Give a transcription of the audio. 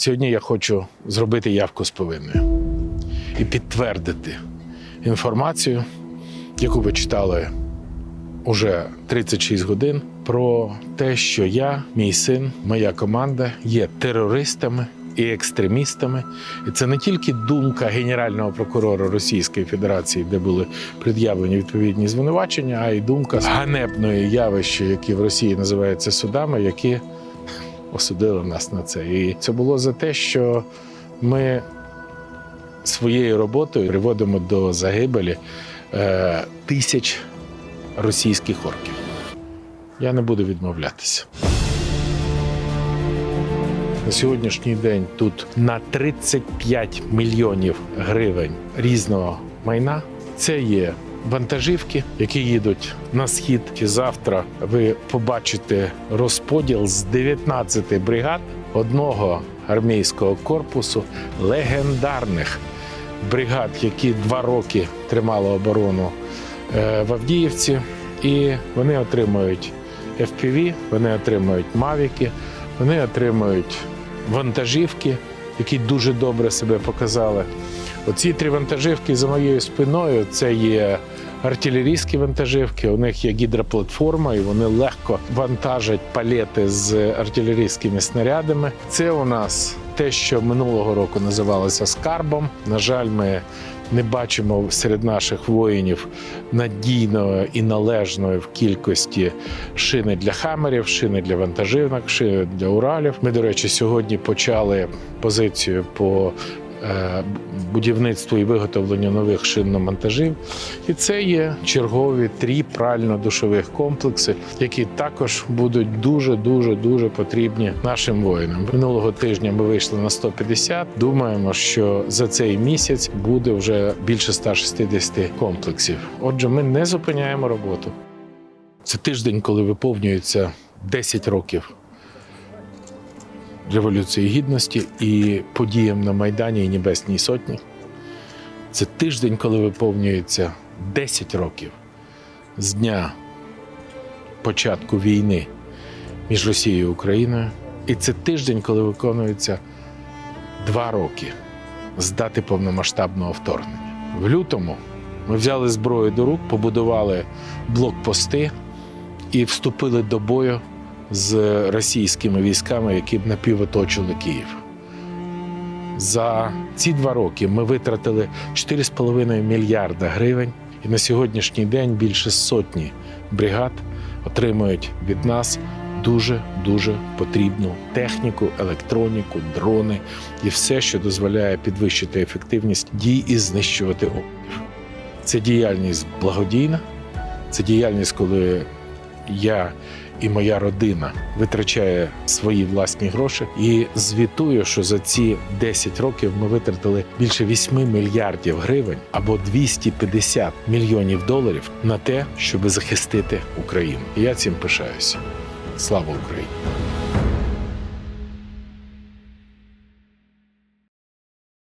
Сьогодні я хочу зробити явку з повинною і підтвердити інформацію, яку ви читали уже 36 годин, про те, що я, мій син, моя команда є терористами і екстремістами. І це не тільки думка генерального прокурора Російської Федерації, де були пред'явлені відповідні звинувачення, а й думка ганебної явища, які в Росії називаються судами, які осудили нас на це. І це було за те, що ми своєю роботою приводимо до загибелі е, тисяч російських орків. Я не буду відмовлятися. На сьогоднішній день тут на 35 мільйонів гривень різного майна. Це є вантажівки, які їдуть на схід. І завтра ви побачите розподіл з 19 бригад одного армійського корпусу легендарних бригад, які два роки тримали оборону е, в Авдіївці, і вони отримують FPV, вони отримують мавіки, вони отримують вантажівки, які дуже добре себе показали. Оці три вантажівки за моєю спиною це є артилерійські вантажівки. У них є гідроплатформа, і вони легко вантажать палети з артилерійськими снарядами. Це у нас те, що минулого року називалося скарбом. На жаль, ми не бачимо серед наших воїнів надійної і належної в кількості шини для хамерів, шини для вантажівок, шини для уралів. Ми, до речі, сьогодні почали позицію по будівництву і виготовленню нових шиномонтажів. І це є чергові три прально-душових комплекси, які також будуть дуже дуже дуже потрібні нашим воїнам. Минулого тижня ми вийшли на 150. Думаємо, що за цей місяць буде вже більше 160 комплексів. Отже, ми не зупиняємо роботу. Це тиждень, коли виповнюється 10 років Революції Гідності і подіям на Майдані і Небесній Сотні. Це тиждень, коли виповнюється 10 років з дня початку війни між Росією і Україною. І це тиждень, коли виконується два роки з дати повномасштабного вторгнення. В лютому ми взяли зброю до рук, побудували блокпости і вступили до бою з російськими військами, які б напівоточили Київ. За ці два роки ми витратили 4,5 мільярда гривень, і на сьогоднішній день більше сотні бригад отримують від нас дуже дуже потрібну техніку, електроніку, дрони і все, що дозволяє підвищити ефективність дій і знищувати опорів. Це діяльність благодійна, це діяльність, коли я і моя родина витрачає свої власні гроші і звітую, що за ці 10 років ми витратили більше 8 мільярдів гривень або 250 мільйонів доларів на те, щоб захистити Україну. Я цим пишаюся. Слава Україні!